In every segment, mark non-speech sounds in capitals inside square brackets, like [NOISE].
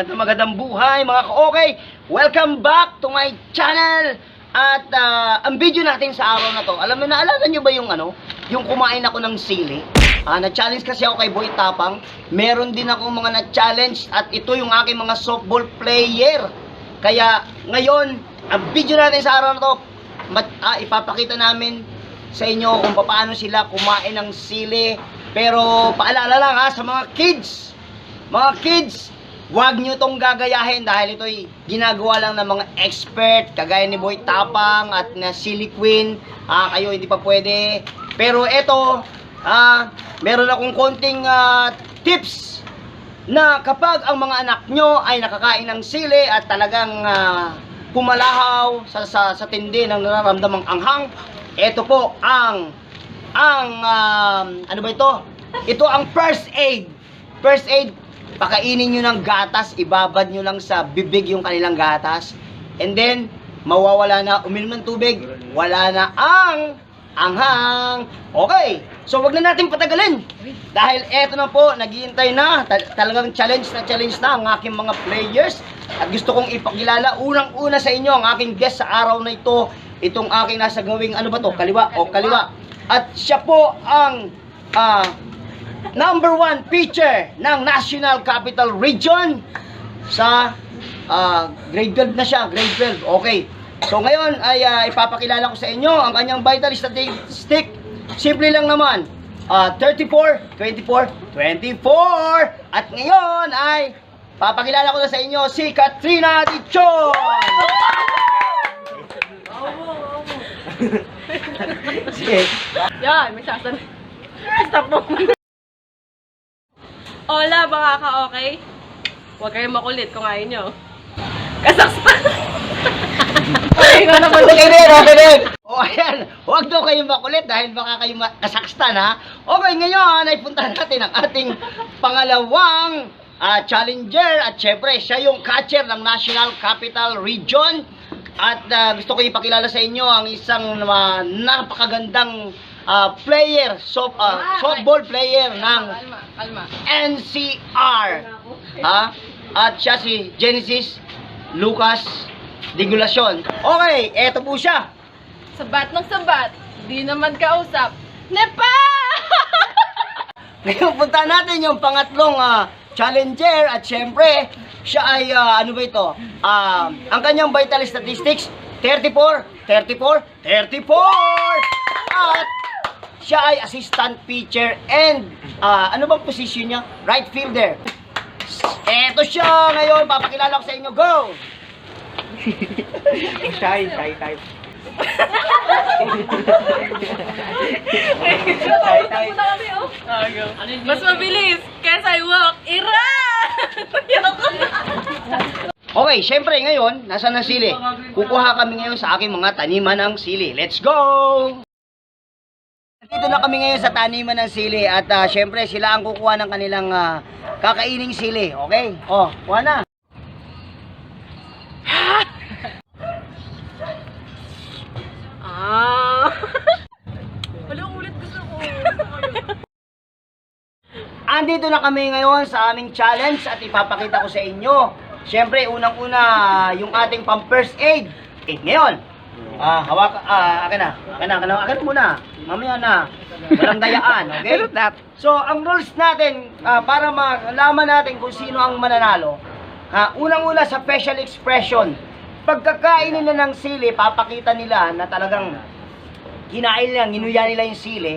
magandang magandang buhay mga ka-okay. Welcome back to my channel. At ah, ang video natin sa araw na to, alam mo na, alala nyo ba yung ano, yung kumain ako ng sili? Ah, na-challenge kasi ako kay Boy Tapang. Meron din ako mga na-challenge at ito yung aking mga softball player. Kaya ngayon, ang video natin sa araw na to, mat- ah, ipapakita namin sa inyo kung paano sila kumain ng sili. Pero paalala lang ha sa mga kids. Mga kids, Huwag nyo tong gagayahin dahil ito'y ginagawa lang ng mga expert, kagaya ni Boy Tapang at na Silly Queen. Ah, kayo hindi pa pwede. Pero ito, ah, meron akong konting ah, tips na kapag ang mga anak nyo ay nakakain ng sili at talagang ah, pumalahaw sa, sa, sa tindi ng nararamdamang anghang, ito po ang ang um, ano ba ito? Ito ang first aid. First aid, pakainin nyo ng gatas, ibabad nyo lang sa bibig yung kanilang gatas. And then, mawawala na, uminom ng tubig, wala na ang anghang. Okay, so wag na natin patagalin. Dahil eto na po, naghihintay na, ta- talagang challenge na challenge na ang aking mga players. At gusto kong ipakilala, unang-una sa inyo, ang aking guest sa araw na ito, itong aking nasa gawing, ano ba to, kaliwa o kaliwa. At siya po ang ah, number one pitcher ng National Capital Region sa ah, grade 12 na siya, grade 12. Okay. So ngayon ay ah, ipapakilala ko sa inyo ang kanyang vital statistic. Simple lang naman. Ah, 34, 24, 24. At ngayon ay papakilala ko na sa inyo si Katrina Dichon. Sige. Yan, may sasan. Stop mo. Hola, mga ka-okay. Huwag kayong makulit kung ayaw nyo. Kasaksan. [LAUGHS] okay nga naman. Okay din, okay din. O ayan, huwag daw kayong makulit dahil baka kayo kasakstan ha. Okay, ngayon ay punta natin ang ating pangalawang ah, challenger at syempre siya yung catcher ng National Capital Region. At ah, gusto ko ipakilala sa inyo ang isang ah, napakagandang ah, player, soft, ah, softball player ng. NCR. Ha? At siya si Genesis Lucas Digulacion. Okay, eto po siya. Sabat ng sabat. Di naman kausap. Nepa! [LAUGHS] Ngayon punta natin yung pangatlong ah, challenger at syempre siya ay ah, ano ba ito? Ah, ang kanyang vital statistics 34, 34, 34. At siya ay assistant pitcher and ah, ano bang position niya? Right fielder. Eto siya ngayon, papakilala ko sa inyo. Go! Shy, shy type. Mas mabilis. Kesa I walk. Ira! Okay, syempre ngayon, nasa na sili? Kukuha kami ngayon sa aking mga taniman ng sili. Let's go! Dito na kami ngayon sa taniman ng sili at ah, syempre sila ang kukuha ng kanilang ah, kakaining sili. Okay? Oh, kuha na. Ah. Wala ulit gusto ko. Andito na kami ngayon sa aming challenge at ipapakita ko sa inyo. Syempre, unang-una, yung ating pang first aid. Eh, ngayon, ah, hawak, ah, akin na, akin na, akin na, akin na muna. Mamaya na. Walang dayaan, [LAUGHS] okay? So, ang rules natin, ah, para malaman natin kung sino ang mananalo, ah, unang-una sa facial expression. Pagkakain nila ng sili, papakita nila na talagang kinain nila, ginuya nila yung sili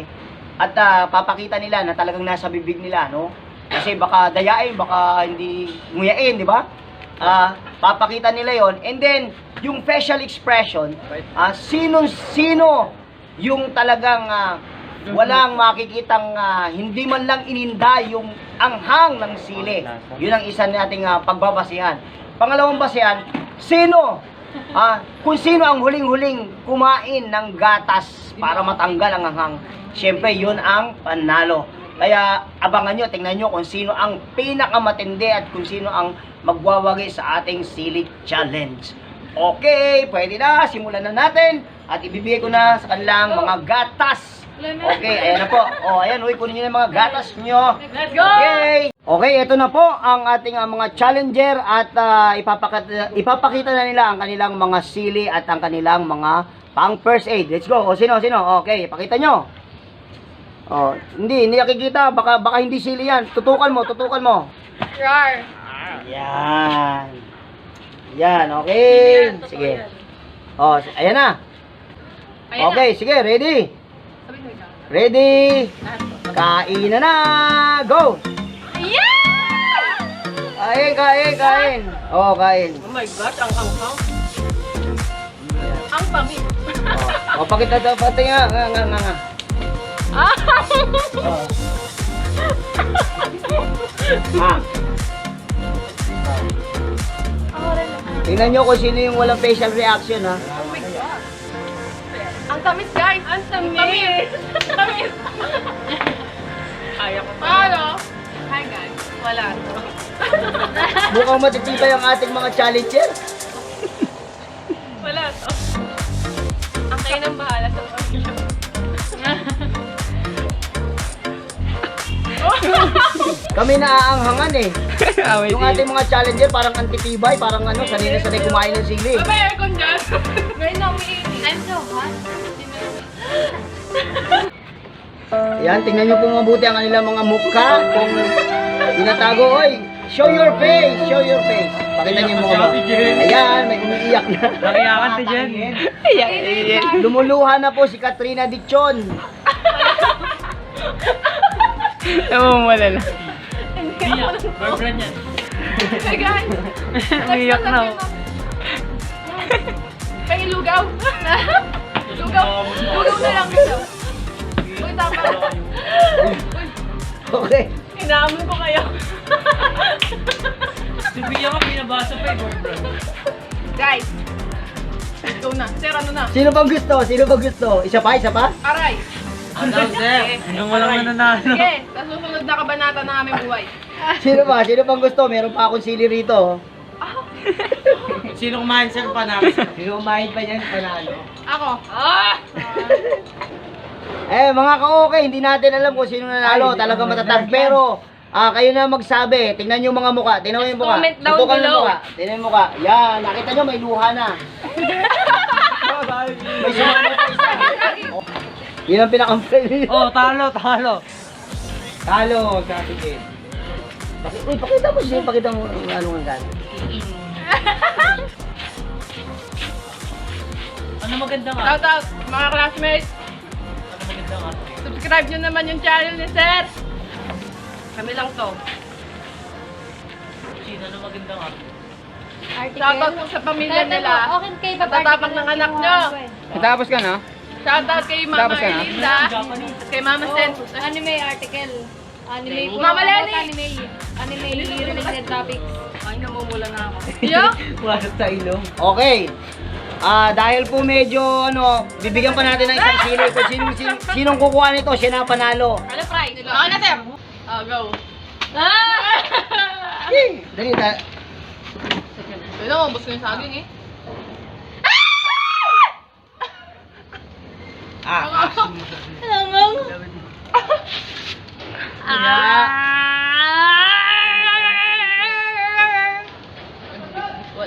at ah, papakita nila na talagang nasa bibig nila, no? Kasi baka dayain, baka hindi nguyain, di ba? Ah, papakita nila yon and then yung facial expression, ah sino sino yung talagang ah, walang makikitang ah, hindi man lang ininda yung anghang ng sili. Yun ang isa nating ah, pagbabasihan. Pangalawang basihan, sino Ah, kung sino ang huling-huling kumain ng gatas para matanggal ang anghang, syempre yun ang panalo. Kaya abangan nyo, tingnan nyo kung sino ang pinakamatindi at kung sino ang magwawagi sa ating sili challenge. Okay, pwede na, simulan na natin at ibibigay ko na sa kanilang mga gatas Okay, ayan na po. O, ayan, uy, kunin nyo na mga gatas nyo. Let's go! Okay! Okay, ito na po ang ating ah, mga challenger at ah, ipapakita, ipapakita na nila ang kanilang mga sili at ang kanilang mga pang first aid. Let's go. O, sino, sino? Okay, pakita nyo. Oh, hindi, hindi nakikita. Baka, baka hindi sili yan. Tutukan mo, tutukan mo. Rar. Yan. Yan, okay. Sige. Oh, ayan na. Okay, sige, ready? Ready? Kain na na! Go! Kain, kain, kain. Oh, kain. Oh my God, ang hanghang. Ang tamis. Oh, oh pakita daw pati nga, nga, nga, nga. Ah! Tingnan nyo kung sino yung walang facial reaction, ha? Oh my God. Ang tamis, guys. Ang tamis. Tamis. Kaya ko pa. Paano? Hi, guys. Wala. Mukhang matitibay ang ating mga challenger. Wala to. Ang kayo bahala Kami naaanghangan eh. [LAUGHS] Yung ating mga challenger parang antitibay, parang ano, sanay na sanay kumain ng sili. Ba [LAUGHS] may aircon dyan? Ngayon na umiinit. I'm so hot. [LAUGHS] Yan, tingnan nyo po mabuti ang kanilang mga mukha. Kung tinatago, oy, show your face, show your face. Pakita niyo mo. Ayan, may umiiyak na. Nakiyakan si Jen. Lumuluha na po si Katrina Dichon. Wala [LAUGHS] [LAUGHS] na. Biyak, boyfriend yan. Hey guys! Umiyak na ako. [LAUGHS] Kaya lugaw. lugaw. Lugaw na lang ito. Uy, tama. Uy, Okay. inaamon ko kayo. Si Bia ka pinabasa pa eh, boyfriend. guys. Ikaw na. Sir, ano na? Sino bang gusto? Sino bang gusto? Isa pa, isa pa? Aray. Ano, sir? Yung walang nananalo. Sige, sa susunod na kabanata ng aming buhay. Sino ba? Sino bang gusto? Meron pa akong sili rito. Sino kumain sir pa namin? Sino kumain pa niyan panalo? Ako. Ah! Eh, mga ka-okay, hindi natin alam kung sino nanalo. Talaga matatag. Pero, ah, kayo na magsabi. Tingnan nyo yung mga mukha. Tingnan mo yung mukha. Comment down Tutukan mo yung below. mukha. Tingnan yung mukha. Yan, nakita nyo, may luha na. [LAUGHS] may sumama. Yun ang pinaka-friendly. Oh, talo, talo. Talo, sa atin. Paki- Uy, pakita mo siya. Pakita mo yung ano nga gano'n. [LAUGHS] Ano maganda nga? Shout out, mga classmates. Ano maganda nga? Subscribe nyo naman yung channel ni Sir. Kami lang to. Sino, ano maganda nga? Shout out po sa pamilya nila. Okay kay Tatapang ng anak nyo. Tapos ka na? Shout out kay Mama Tapos na? Kay Mama Sen. Anime article. Anime. Mama Lenny! Anime. Anime related topics. Ay, namumula na ako. Yo! [LAUGHS] Wala sa ilong. Okay. Ah, dahil po medyo ano, bibigyan pa natin ng isang sili kung sino, sino, sinong kukuha nito, siya na ang panalo. Ano, Fry? Ako na, Sir. Oh, go. Ah! [LAUGHS] Dali ta. Ito na, ubos ko yung saging eh. Ah, Lamang.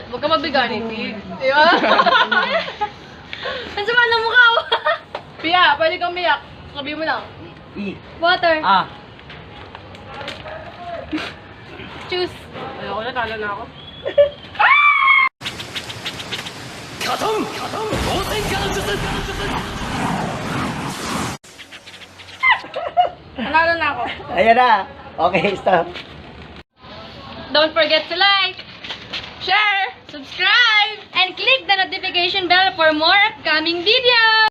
Huwag ka mabiganin, Pig. Ang sama ng mukha ko. Pia, pwede kang miyak. Sabi mo lang. I. Water. Ah. Choose. Ayoko na, talo na ako. Panalo na ako. Ayan na. Okay, stop. Don't forget to like, Share! subscribe, and click the notification bell for more upcoming videos.